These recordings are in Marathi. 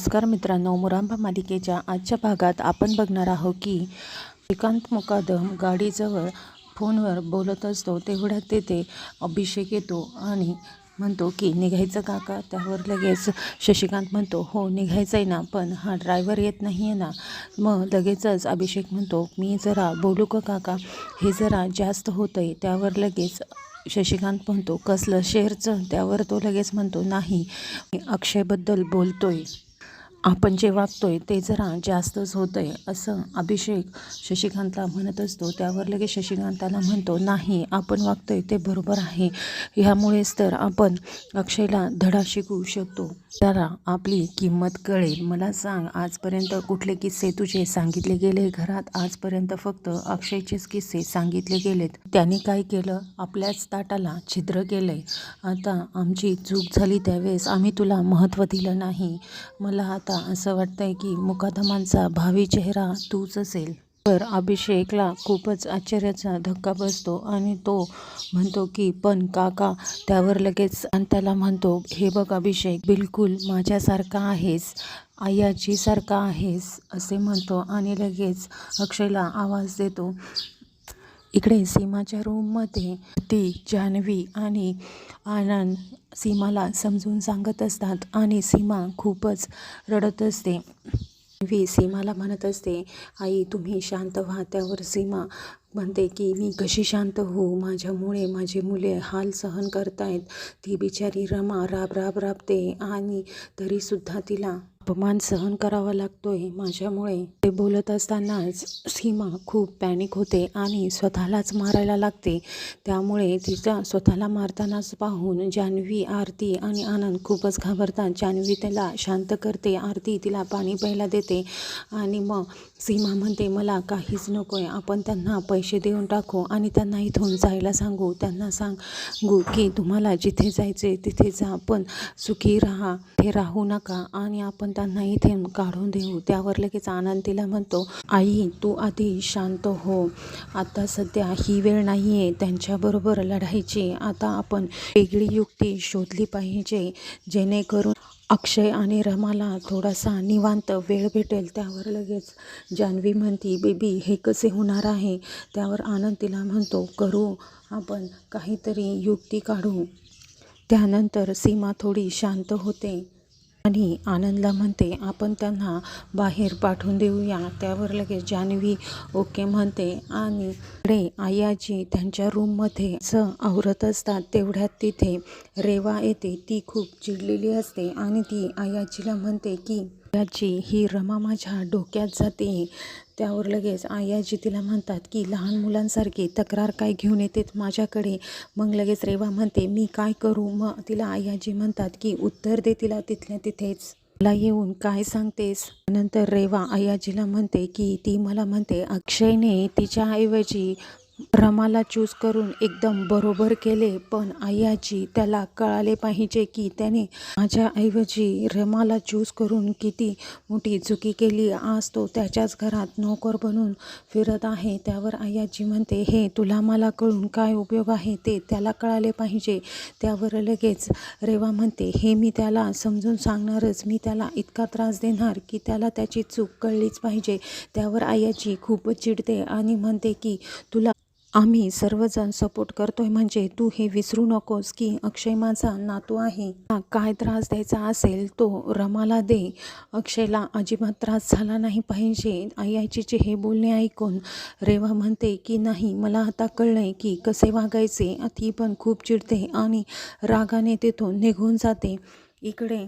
नमस्कार मित्रांनो मुरांबा मालिकेच्या आजच्या भागात आपण बघणार आहोत की श्रीकांत मुकादम गाडीजवळ फोनवर बोलत असतो तेवढ्यात तेथे अभिषेक येतो आणि म्हणतो की निघायचं काका? त्यावर लगेच शशिकांत म्हणतो हो निघायचं आहे ना पण हा ड्रायव्हर येत नाही आहे ना. मग लगेचच अभिषेक म्हणतो मी जरा बोलू का काका? हे जरा जास्त होतं आहे त्यावर लगेच शशिकांत म्हणतो कसलं? शेअरचं? त्यावर तो लगेच म्हणतो नाही मी अक्षयबद्दल बोलतोय. आपण जे वागतोय ते जरा जास्तच होतं आहे असं अभिषेक शशिकांतला म्हणत असतो. त्यावर लगेच शशिकांताला म्हणतो नाही आपण वागतोय ते बरोबर आहे. ह्यामुळेच तर आपण अक्षयला धडा शिकवू शकतो. त्याला आपली किंमत कळेल. मला सांग आजपर्यंत कुठले किस्से तुझे सांगितले गेले? घरात आजपर्यंत फक्त अक्षयचेच किस्से सांगितले गेलेत. त्याने काय केलं? आपल्याच ताटाला छिद्र केलंय. आता आमची चूक झाली त्यावेळेस आम्ही तुला महत्त्व दिलं नाही. मला आता असं वाटतंय की मुकादमांचा भावी चेहरा तूच असेल. तर अभिषेकला खूपच आश्चर्याचा धक्का बसतो आणि तो म्हणतो की पण काका त्यावर लगेच आणि त्याला म्हणतो हे बघ अभिषेक बिलकुल माझ्यासारखा आहेस आयाजीसारखा आहेस असे म्हणतो आणि लगेच अक्षयला आवाज देतो. इकडे सीमाच्या रूममध्ये ती जान्हवी आणि आनंद सीमाला समजून सांगत असतात आणि सीमा खूपच रडत असते. जान्हवी सीमाला म्हणत असते आई तुम्ही शांत व्हा. त्यावर सीमा म्हणते की मी कशी शांत होऊ? माझ्यामुळे माझी मुले हाल सहन करतायत. ती बिचारी रमा राब राब राबते आणि तरीसुद्धा तिला अपमान सहन करावा लागतोय माझ्यामुळे. ते बोलत असतानाच सीमा खूप पॅनिक होते आणि स्वतःलाच मारायला लागते. त्यामुळे तिचा स्वतःला मारतानाच पाहून जान्हवी आरती आणि आनंद खूपच घाबरतात. जान्हवी त्याला शांत करते आरती तिला पाणी प्यायला देते आणि मग सीमा म्हणते मला काहीच नको आहे आपण त्यांना पैसे देऊन टाकू आणि त्यांना इथून जायला सांगू. त्यांना सांगू की तुम्हाला जिथे जायचे तिथे जा पण सुखी राहा हे राहू नका आणि आपण त्यांना इथे काढून देऊ. त्यावर लगेच आनंद तिला म्हणतो आई तू आधी शांत हो. आता सध्या ही वेळ नाही आहे त्यांच्याबरोबर लढायची. आता आपण वेगळी युक्ती शोधली पाहिजे. जेणेकरून अक्षय आणि रमाला थोडासा निवांत वेळ भेटेल. त्यावर लगेच जान्हवी म्हणती बेबी हे कसे होणार आहे? त्यावर आनंद तिला म्हणतो करू. आपण काहीतरी युक्ती काढू. त्यानंतर सीमा थोडी शांत होते. आणि आनंदला म्हणते आपण त्यांना बाहेर पाठवून देऊया. त्यावर लगेच जान्हवी ओके म्हणते आणि इकडे आयाजी त्यांच्या रूममध्ये स आवरत असतात तेवढ्यात तिथे रेवा येते. ती खूप चिडलेली असते आणि ती आयाजीला म्हणते की आयाजी ही रमा माझ्या डोक्यात जाते. त्यावर लगेच आयाजी तिला म्हणतात की लहान मुलांसारखी तक्रार काय घेऊन येतेत माझ्याकडे? मग लगेच रेवा म्हणते मी काय करू? मग तिला आयाजी म्हणतात की उत्तर दे तिला तिथल्या तिथेच. मला येऊन काय सांगतेस? नंतर रेवा आयाजीला म्हणते की ती मला म्हणते अक्षयने तिच्याऐवजी रमाला चूज करून एकदम बरोबर केले पण आयाजी त्याला कळाले पाहिजे की त्याने माझ्याऐवजी रमाला चूज करून किती मोठी चुकी केली. आज तो त्याच्याच घरात नोकर बनून फिरत आहे. त्यावर आयाजी म्हणते हे तुला मला कळून काय उपयोग आहे ते त्याला कळाले पाहिजे. त्यावर लगेच रेवा म्हणते हे मी त्याला समजून सांगणारच. मी त्याला इतका त्रास देणार की त्याला त्याची चूक कळलीच पाहिजे. त्यावर आयाजी खूपच चिडते आणि म्हणते की तुला आम्ही सर्वजण सपोर्ट करतोय म्हणजे तू हे विसरू नकोस की अक्षय माझा नातू आहे. हा काय त्रास द्यायचा असेल तो रमाला दे. अक्षयला अजिबात त्रास झाला नाही पाहिजे. आई आईचीचे हे बोलणे ऐकून रेवा म्हणते की नाही मला आता कळलंय की कसे वागायचे. ती पण खूप चिडते आणि रागाने तिथून निघून जाते. इकडे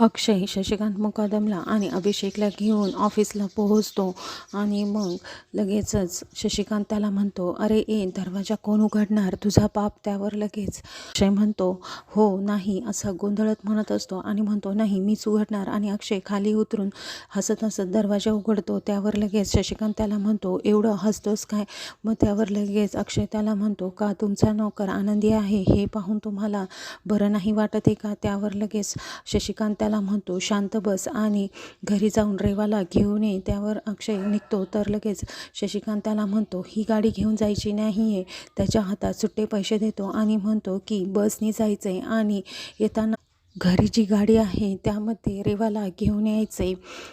अक्षय शशिकांत मुकादमला आणि अभिषेकला घेऊन ऑफिसला पोहोचतो. आणि मग लगेचच शशिकांत त्याला म्हणतो अरे ए दरवाजा कोण उघडणार? तुझा बाप त्यावर लगेच. अक्षय म्हणतो हो नाही असं गोंधळत म्हणत असतो आणि म्हणतो नाही मीच उघडणार. आणि अक्षय खाली उतरून हसत हसत दरवाजा उघडतो. त्यावर लगेच शशिकांत त्याला म्हणतो एवढं हसतोस काय? मग त्यावर लगेच अक्षय त्याला म्हणतो का तुमचा नोकर आनंदी आहे? हे पाहून तुम्हाला बरं नाही वाटत आहे का? त्यावर लगेच शशिकांत त्याला म्हणतो शांत बस आणि घरी जाऊन रेवाला घेऊन ये. त्यावर अक्षय निघतो. तर लगेच शशिकांत त्याला म्हणतो ही गाडी घेऊन जायची नाही आहे त्याच्या हातात सुट्टे पैसे देतो आणि म्हणतो की बसनी जायचं आहे आणि येताना घरी जी गाडी आहे त्यामध्ये रेवाला घेऊन यायचे.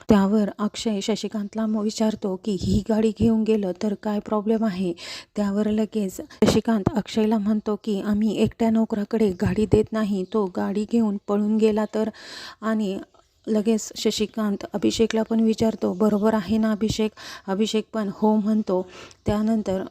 त्यावर अक्षय शशिकांतला मग विचारतो की ही गाडी घेऊन गेलं तर काय प्रॉब्लेम आहे? त्यावर लगेच शशिकांत अक्षयला म्हणतो की आम्ही एकट्या नोकराकडे गाडी देत नाही. तो गाडी घेऊन पळून गेला तर? आणि लगेच शशिकांत अभिषेकला पण विचारतो बरोबर आहे ना अभिषेक? अभिषेक पण हो म्हणतो. त्यानंतर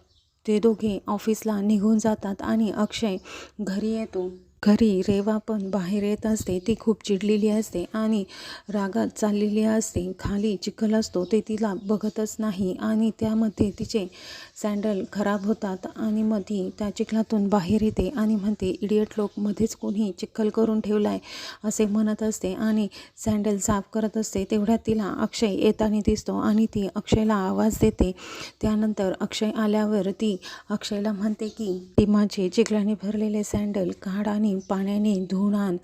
ते दोघे ऑफिसला निघून जातात आणि अक्षय घरी येतो. घरी रेवा पण बाहेर येत असते ती खूप चिडलेली असते आणि रागात चाललेली असते. खाली चिखल असतो ते तिला बघतच नाही आणि त्यामध्ये तिचे सँडल खराब होतात आणि मग ती त्या चिखलातून बाहेर येते आणि म्हणते इडियट लोक मध्येच कोणी चिखल करून ठेवला आहे असे म्हणत असते आणि सँडल साफ करत असते. तेवढ्यात तिला अक्षय येताना दिसतो आणि ती अक्षयला आवाज देते. त्यानंतर अक्षय आल्यावर ती अक्षयला म्हणते की ती माझे चिखलाने भरलेले सँडल काढ आणि पाण्याने धुवून आण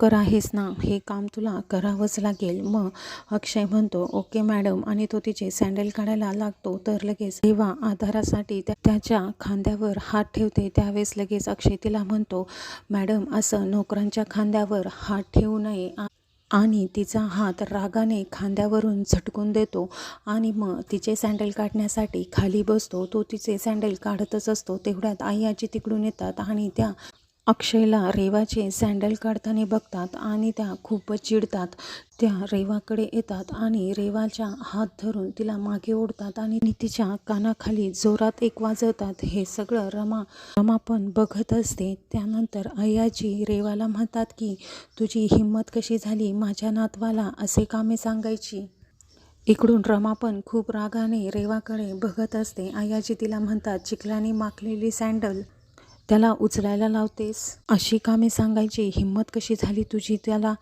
कर आहेस ना? हे काम तुला करावंच लागेल. मग अक्षय म्हणतो ओके मॅडम. आणि तो तिचे सँडल काढायला लागतो तर लगेच तेव्हा आधारासाठी त्याच्या खांद्यावर हात ठेवते. त्यावेळेस लगेच अक्षय तिला म्हणतो मॅडम असं नोकरांच्या खांद्यावर हात ठेवू नये. आणि तिचा हात रागाने खांद्यावरून झटकून देतो. आणि मग तिचे सँडल काढण्यासाठी खाली बसतो. तो तिचे सँडल काढतच असतो. तेवढ्यात आई आजी तिकडून येतात आणि त्या अक्षयला रेवाचे सँडल काढताना बघतात आणि त्या खूपच चिडतात. त्या रेवाकडे येतात आणि रेवाच्या हात धरून तिला मागे ओढतात आणि तिच्या कानाखाली जोरात एक वाजवतात. हे सगळं रमा रमा पण बघत असते. त्यानंतर अय्याजी रेवाला म्हणतात की तुझी हिंमत कशी झाली माझ्या नातवाला असे कामे सांगायची? इकडून रमा पण खूप रागाने रेवाकडे बघत असते. आयाजी तिला म्हणतात चिखलाने माखलेली सँडल त्याला उचलायला लावतेस? अशी कामे सांगायची. हिंमत कशी झाली तुझी? त्याला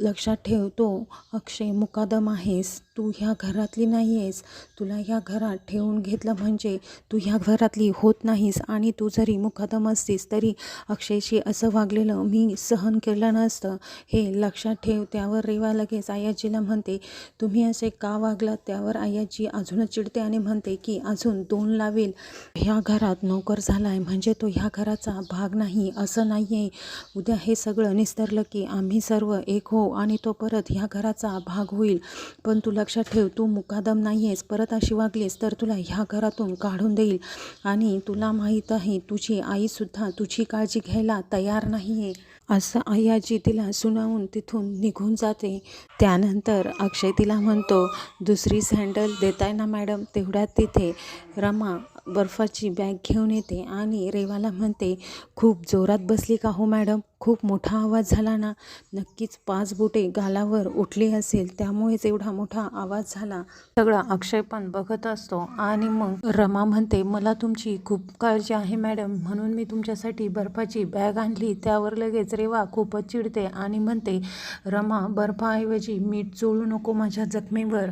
लक्षात ठेवतो अक्षय मुकादम आहेस. तू ह्या घरातली नाही आहेस तुला ह्या घरात ठेवून घेतलं म्हणजे तू ह्या घरातली होत नाहीस आणि तू जरी मुकादम असतीस तरी अक्षयशी असं वागलेलं मी सहन केलं नसतं. हे लक्षात ठेव त्यावर रेवा लगेच आयाजीला म्हणते. तुम्ही असे का वागलात? त्यावर आयाजी अजूनच चिडते आणि म्हणते की अजून दोन लावेल. ह्या घरात नोकर झाला आहे म्हणजे तो ह्या घराचा भाग नाही असं नाही आहे उद्या हे सगळं निस्तरलं की आम्ही सर्व एक हो आणि तो परत ह्या घराचा भाग होईल. पण तू लक्षात ठेव तू मुकादम नाही आहेस परत अशी वागलीस तर तुला ह्या घरातून काढून देईल. आणि तुला माहीत आहे तुझी आईसुद्धा तुझी काळजी घ्यायला तयार नाही आहे असं आयाजी तिला सुनावून तिथून निघून जाते. त्यानंतर अक्षय तिला म्हणतो दुसरी सँडल देताय ना मॅडम? तेवढ्यात तिथे रमा बर्फाची बॅग घेऊन येते आणि रेवाला म्हणते खूप जोरात बसली का हो मॅडम? खूप मोठा आवाज झाला ना नक्कीच पाच बोटे गालावर उठली असेल त्यामुळेच एवढा मोठा आवाज झाला. सगळा अक्षय पण बघत असतो. आणि मग रमा म्हणते मला तुमची खूप काळजी आहे मॅडम. म्हणून मी तुमच्यासाठी बर्फाची बॅग आणली. त्यावर लगेच रेवा खूपच चिडते आणि म्हणते रमा बर्फाऐवजी मीठ चोळू नको माझ्या जखमेवर.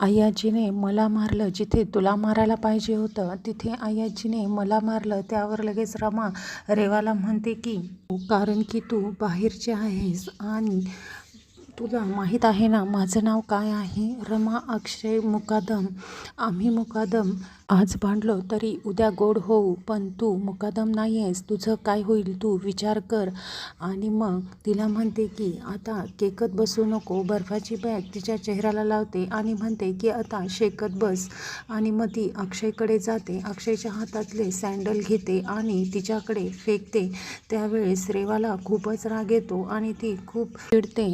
आयाजीने मला मारलं जिथे तुला मारायला पाहिजे होतं तिथे आयाजीने मला मारलं त्यावर लगेच रमा रेवाला म्हणते की कारण की तू बाहेरची आहेस आणि तुला माहीत आहे ना माझं नाव काय आहे? रमा अक्षय मुकादम. आम्ही मुकादम. आज भांडलो तरी उद्या गोड होऊ पण तू मुकादम नाही आहेस तुझं काय होईल तू विचार कर. आणि मग तिला म्हणते की आता केकत बसू नको बर्फाची बॅग तिच्या चेहऱ्याला लावते आणि म्हणते की आता शेकत बस. आणि मग ती अक्षयकडे जाते. अक्षयच्या हातातले सँडल घेते आणि तिच्याकडे फेकते. त्यावेळेस रेवाला खूपच राग येतो आणि ती खूप चिडते.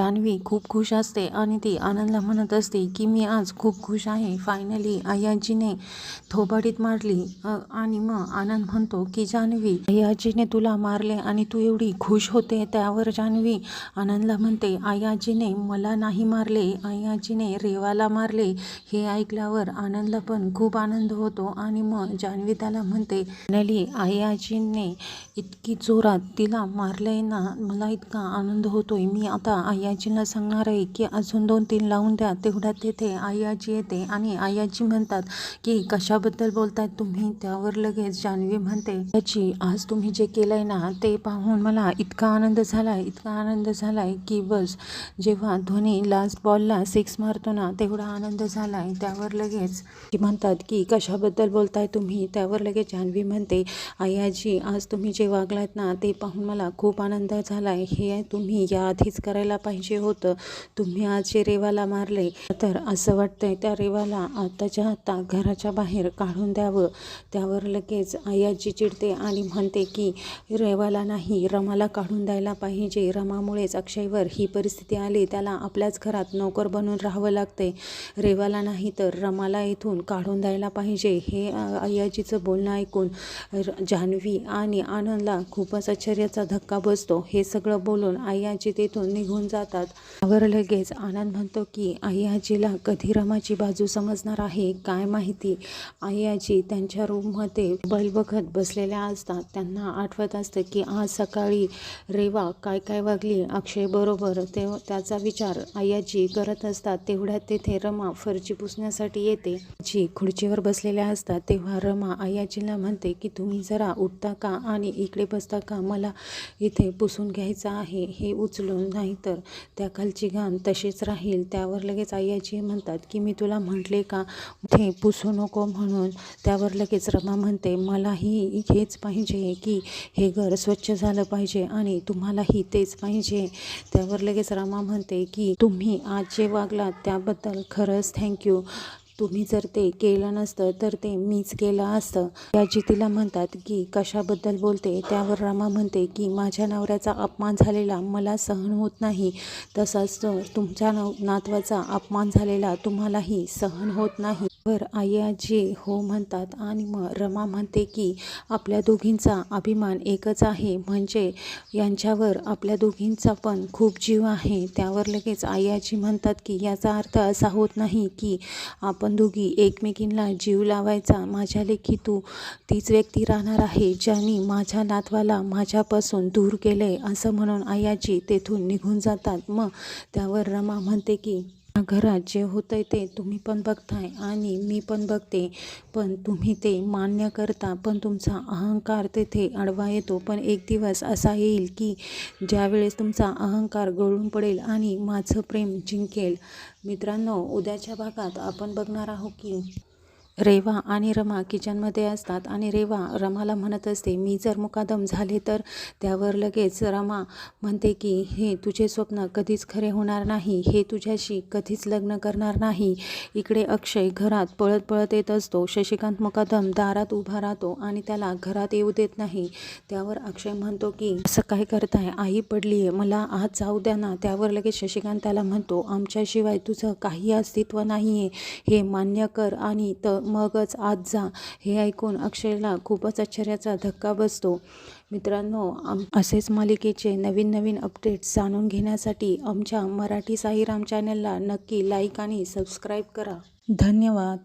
जान्हवी खूप खुश असते आणि ती आनंदला म्हणत असते की मी आज खूप खुश आहे. फायनली अयाजीने थोबाडीत मारली. आणि मग आनंद म्हणतो की जान्हवी अय्याजीने तुला मारले आणि तू एवढी खुश होते त्यावर जान्हवी. आनंदला म्हणते आयाजीने मला नाही मारले. आयाजीने रेवाला मारले. हे ऐकल्यावर आनंदला पण खूप आनंद होतो आणि मग जान्हवी त्याला म्हणते फायनली आयाजीने इतकी जोरात तिला मारलंय ना मला इतका आनंद होतोय. मी आता आयाजीला सांगणार आहे की अजून दोन तीन लावून द्या तेवढ्यात तिथे आयाजी येते आणि आयाजी म्हणतात की कशाबद्दल बोलतायत तुम्ही? त्यावर लगेच जान्हवी म्हणते याची आज तुम्ही जे केलंय ना ते पाहून मला इतका आनंद झालाय इतका आनंद झालाय की बस जेव्हा धोनी लास्ट बॉलला सिक्स मारतो ना तेवढा आनंद झालाय. त्यावर लगेच ती म्हणतात की कशाबद्दल बोलताय तुम्ही? त्यावर लगेच जान्हवी म्हणते आई आजी आज तुम्ही जे वागलात ना ते पाहून मला खूप आनंद झालाय. हे तुम्ही याआधीच करायला पाहिजे. होतं. तुम्ही आज जे रेवाला मारले तर असं वाटतंय त्या रेवाला आत्ताच्या आत्ता घराच्या बाहेर काढून द्यावं. त्यावर लगेच आयाजी चिडते आणि म्हणते की रेवाला नाही रमाला काढून द्यायला पाहिजे. रमामुळेच अक्षयवर ही परिस्थिती आली. त्याला आपल्याच घरात नोकर बनून राहावं लागते रेवाला नाही तर रमाला इथून काढून द्यायला पाहिजे. हे अय्याजीचं बोलणं ऐकून र- जान्हवी आणि आनंदला खूपच आश्चर्याचा धक्का बसतो. हे सगळं बोलून आयाजी तेथून निघून जातात. त्यावर लगेच आनंद म्हणतो की आई आजीला कधी रमाची बाजू समजणार आहे? काय माहिती? आई आजी त्यांच्या रूममध्ये बैल बघत बसलेल्या असतात. त्यांना आठवत असतं की आज सकाळी रेवा काय काय वागली? अक्षय बरोबर. ते त्याचा विचार आई आजी करत असतात. तेवढ्यात तेथे रमा फरची पुसण्यासाठी येते. जी खुर्चीवर बसलेल्या असतात. तेव्हा रमा आई आजीला म्हणते की तुम्ही जरा उठता का आणि इकडे बसता का? मला इथे पुसून घ्यायचं आहे. हे उचलून नाही तर त्या खालची घाण तशीच राहील. त्यावर लगेच आई आजी म्हणतात की मी तुला म्हटले का? ते पुसू नको म्हणून. त्यावर लगेच रमा म्हणते मलाही हेच पाहिजे की हे घर स्वच्छ झालं पाहिजे आणि तुम्हालाही तेच पाहिजे. त्यावर लगेच रमा म्हणते की तुम्ही आज जे वागलात त्याबद्दल खरंच थँक्यू तुम्ही जर ते केलं नसतं तर ते मीच केलं असतं. याची तिला म्हणतात की कशाबद्दल बोलते? त्यावर रमा म्हणते की माझ्या नवऱ्याचा अपमान झालेला मला सहन होत नाही. तसाच तर तुमच्या नव नातवाचा अपमान झालेला तुम्हालाही सहन होत नाही. वर आई आजी हो म्हणतात आणि मग रमा म्हणते की आपल्या दोघींचा अभिमान एकच आहे. म्हणजे यांच्यावर आपल्या दोघींचा पण खूप जीव आहे. त्यावर लगेच आई आजी म्हणतात की याचा अर्थ असा होत नाही की आपण दोघी एकमेकींना जीव लावायचा. माझ्या लेखी तू तीच व्यक्ती राहणार आहे ज्यांनी माझ्या नातवाला माझ्यापासून दूर केले असं म्हणून आई आजी तेथून निघून जातात. मग त्यावर रमा म्हणते की घरात जे होतंय ते तुम्ही पण बघताय आणि मी पण बघते. पण तुम्ही ते मान्य करता पण तुमचा अहंकार तेथे अडवा येतो. पण एक दिवस असा येईल की ज्यावेळेस तुमचा अहंकार गळून पडेल आणि माझं प्रेम जिंकेल. मित्रांनो उद्याच्या भागात आपण बघणार आहोत की रेवा आणि रमा किचनमध्ये असतात. आणि रेवा रमाला म्हणत असते मी जर मुकादम झाले तर त्यावर लगेच रमा म्हणते की हे तुझे स्वप्न कधीच खरे होणार नाही. हे तुझ्याशी कधीच लग्न करणार नाही. इकडे अक्षय घरात पळत पळत येत असतो. शशिकांत मुकादम दारात उभा राहतो आणि त्याला घरात येऊ देत नाही. त्यावर अक्षय म्हणतो की असं काय करताय? आई पडली आहे मला आज जाऊ द्या ना. त्यावर लगेच शशिकांत त्याला म्हणतो आमच्याशिवाय तुझं काही अस्तित्व नाही आहे हे मान्य कर आणि तर मगच आज जा हे ऐकून अक्षयला खूपच आश्चर्याचा धक्का बसतो. मित्रांनो आम असेच मालिकेचे नवीन नवीन अपडेट्स जाणून घेण्यासाठी आमच्या मराठी साईराम चॅनलला नक्की लाईक आणि सबस्क्राईब करा. धन्यवाद.